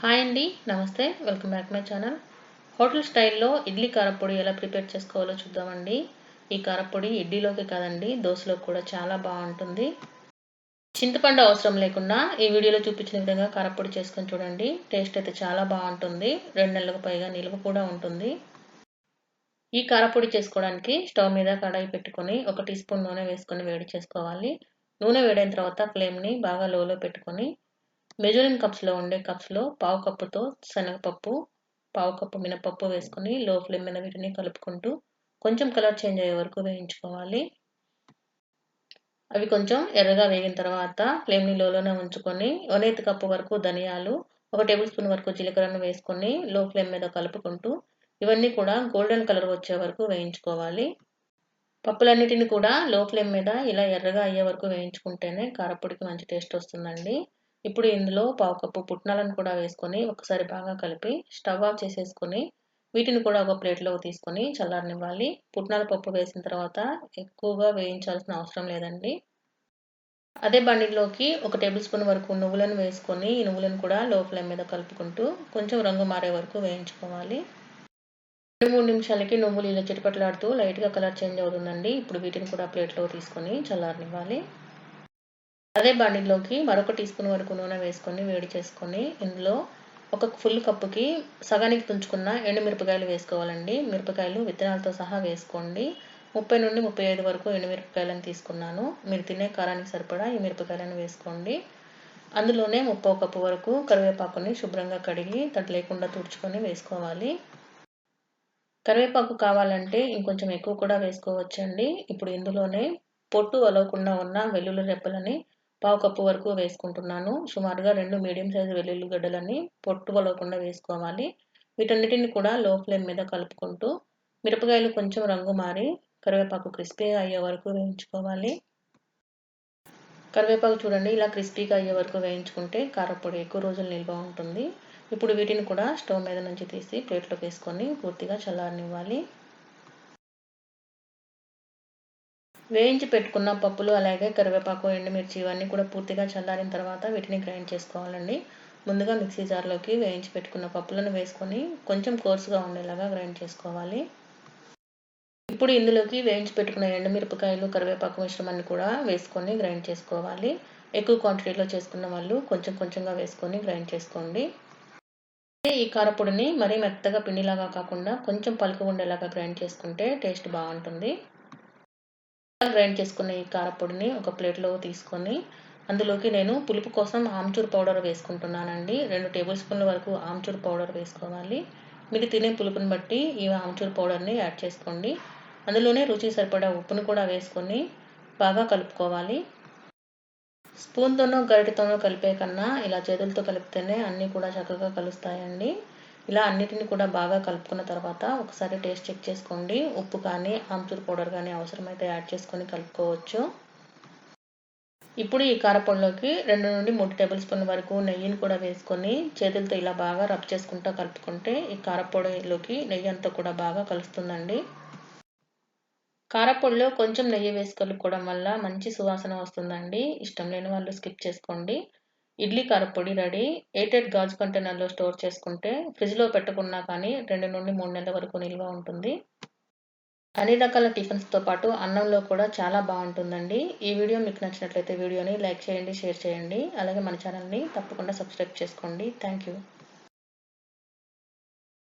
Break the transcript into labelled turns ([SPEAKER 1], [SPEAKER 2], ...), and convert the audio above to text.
[SPEAKER 1] Hi అండి నమస్తే. Welcome back my channel. Hotel స్టైల్లో ఇడ్లీ కారపొడి ఎలా ప్రిపేర్ చేసుకోవాలో చూద్దామండి. ఈ కారపొడి ఇడ్లీలోకి కాదండి దోశలోకి కూడా చాలా బాగుంటుంది. చింతపండు అవసరం లేకుండా ఈ వీడియోలో చూపించిన విధంగా కారపొడి చేసుకొని చూడండి. టేస్ట్ అయితే చాలా బాగుంటుంది. రెండు నెలలకు పైగా నిల్వ కూడా ఉంటుంది. ఈ కారపొడి చేసుకోవడానికి స్టవ్ మీద కడాయి పెట్టుకొని ఒక టీ స్పూన్ నూనె వేసుకొని వేడి చేసుకోవాలి. నూనె వేడైన తర్వాత ఫ్లేమ్ని బాగా లోలో పెట్టుకొని మెజరింగ్ కప్స్లో ఉండే కప్స్లో పావు కప్పుతో శనగపప్పు పావు కప్పు మినపప్పు వేసుకొని లో ఫ్లేమ్ మీద వీటిని కలుపుకుంటూ కొంచెం కలర్ చేంజ్ అయ్యే వరకు వేయించుకోవాలి. అవి కొంచెం ఎర్రగా వేగిన తర్వాత ఫ్లేమ్ని లోలోనే ఉంచుకొని వనేతి కప్పు వరకు ధనియాలు ఒక టేబుల్ స్పూన్ వరకు జీలకర్రను వేసుకొని లో ఫ్లేమ్ మీద కలుపుకుంటూ ఇవన్నీ కూడా గోల్డెన్ కలర్ వచ్చే వరకు వేయించుకోవాలి. పప్పులన్నిటిని కూడా లో ఫ్లేమ్ మీద ఇలా ఎర్రగా అయ్యే వరకు వేయించుకుంటేనే కారపొడికి మంచి టేస్ట్ వస్తుందండి. ఇప్పుడు ఇందులో పావు కప్పు పుట్నాలను కూడా వేసుకొని ఒకసారి బాగా కలిపి స్టవ్ ఆఫ్ చేసేసుకొని వీటిని కూడా ఒక ప్లేట్లో తీసుకొని చల్లారనివ్వాలి. పుట్నాల పప్పు వేసిన తర్వాత ఎక్కువగా వేయించాల్సిన అవసరం లేదండి. అదే బండిలోకి ఒక టేబుల్ స్పూన్ వరకు నువ్వులను వేసుకొని ఈ నువ్వులను కూడా లో ఫ్లేమ్ మీద కలుపుకుంటూ కొంచెం రంగు మారే వరకు వేయించుకోవాలి. రెండు మూడు నిమిషాలకి నువ్వులు ఇలా చిటపట్లాడుతూ లైట్గా కలర్ చేంజ్ అవుతుందండి. ఇప్పుడు వీటిని కూడా ప్లేట్లో తీసుకొని చల్లారనివ్వాలి. అదే బాండిల్లోకి మరొక టీ స్పూన్ వరకు నూనె వేసుకొని వేడి చేసుకొని ఇందులో ఒక ఫుల్ కప్పుకి సగానికి తుంచుకున్న ఎండుమిరపకాయలు వేసుకోవాలండి. మిరపకాయలు విత్తనాలతో సహా వేసుకోండి. ముప్పై నుండి ముప్పై ఐదు వరకు ఎండుమిరపకాయలను తీసుకున్నాను. మీరు తినే కారానికి సరిపడా ఈ మిరపకాయలను వేసుకోండి. అందులోనే ముప్పై కప్పు వరకు కరివేపాకుని శుభ్రంగా కడిగి తడి లేకుండా తుడుచుకొని వేసుకోవాలి. కరివేపాకు కావాలంటే ఇంకొంచెం ఎక్కువ కూడా వేసుకోవచ్చండి. ఇప్పుడు ఇందులోనే పొట్టు వలవకుండా ఉన్న వెల్లుల్లి రెప్పలని పావు కప్పు వరకు వేసుకుంటున్నాను. సుమారుగా రెండు మీడియం సైజు వెల్లుల్లి గడ్డలని పొట్టు వలవకుండా వేసుకోవాలి. వీటన్నిటిని కూడా లో ఫ్లేమ్ మీద కలుపుకుంటూ మిరపకాయలు కొంచెం రంగు మారి కరివేపాకు క్రిస్పీగా అయ్యే వరకు వేయించుకోవాలి. కరివేపాకు చూడండి ఇలా క్రిస్పీగా అయ్యే వరకు వేయించుకుంటే కారపొడి ఎక్కువ రోజులు నిల్వ ఉంటుంది. ఇప్పుడు వీటిని కూడా స్టవ్ మీద నుంచి తీసి ప్లేట్లో వేసుకొని పూర్తిగా చల్లారనివ్వాలి. వేయించి పెట్టుకున్న పప్పులు అలాగే కరివేపాకు ఎండుమిర్చి ఇవన్నీ కూడా పూర్తిగా చల్లారిన తర్వాత వీటిని గ్రైండ్ చేసుకోవాలండి. ముందుగా మిక్సీ జార్లోకి వేయించి పెట్టుకున్న పప్పులను వేసుకొని కొంచెం కోర్సుగా ఉండేలాగా గ్రైండ్ చేసుకోవాలి. ఇప్పుడు ఇందులోకి వేయించి పెట్టుకున్న ఎండుమిరపకాయలు కరివేపాకు మిశ్రమాన్ని కూడా వేసుకొని గ్రైండ్ చేసుకోవాలి. ఎక్కువ క్వాంటిటీలో చేసుకున్న వాళ్ళు కొంచెం కొంచెంగా వేసుకొని గ్రైండ్ చేసుకోండి. ఈ కారపొడిని మరీ మెత్తగా పిండిలాగా కాకుండా కొంచెం పలుకు ఉండేలాగా గ్రైండ్ చేసుకుంటే టేస్ట్ బాగుంటుంది. గ్రైండ్ చేసుకున్న ఈ కారపొడిని ఒక ప్లేట్లో తీసుకొని అందులోకి నేను పులుపు కోసం ఆమ్చూర్ పౌడర్ వేసుకుంటున్నానండి. రెండు టేబుల్ స్పూన్ల వరకు ఆమ్చూర్ పౌడర్ వేసుకోవాలి. మీరు తినే పులుపుని బట్టి ఈ ఆమ్చూర్ పౌడర్ని యాడ్ చేసుకోండి. అందులోనే రుచి సరిపడా ఉప్పును కూడా వేసుకొని బాగా కలుపుకోవాలి. స్పూన్తోనో గరిటెతోనో కలిపే కన్నా ఇలా చేతులతో కలిపితేనే అన్నీ కూడా చక్కగా కలుస్తాయండి. ఇలా అన్నిటిని కూడా బాగా కలుపుకున్న తర్వాత ఒకసారి టేస్ట్ చెక్ చేసుకోండి. ఉప్పు కానీ ఆమ్చూర్ పౌడర్ కానీ అవసరమైతే యాడ్ చేసుకొని కలుపుకోవచ్చు. ఇప్పుడు ఈ కారపొడిలోకి రెండు నుండి మూడు టేబుల్ స్పూన్ వరకు నెయ్యిని కూడా వేసుకొని చేతులతో ఇలా బాగా రబ్ చేసుకుంటూ కలుపుకుంటే ఈ కారపొడిలోకి నెయ్యి అంతా కూడా బాగా కలుస్తుందండి. కారపొడిలో కొంచెం నెయ్యి వేసి కలుపుకోవడం వల్ల మంచి సువాసన వస్తుందండి. ఇష్టం లేని వాళ్ళు స్కిప్ చేసుకోండి. ఇడ్లీ కారపొడి రెడీ. ఎయిటెడ్ గాజు కంటైనర్లో స్టోర్ చేసుకుంటే ఫ్రిడ్జ్లో పెట్టుకున్నా కానీ రెండు నుండి మూడు నెలల వరకు నిల్వ ఉంటుంది. అన్ని రకాల టిఫిన్స్తో పాటు అన్నంలో కూడా చాలా బాగుంటుందండి. ఈ వీడియో మీకు నచ్చినట్లయితే వీడియోని లైక్ చేయండి షేర్ చేయండి. అలాగే మన ఛానల్ని తప్పకుండా సబ్స్క్రైబ్ చేసుకోండి. Thank you.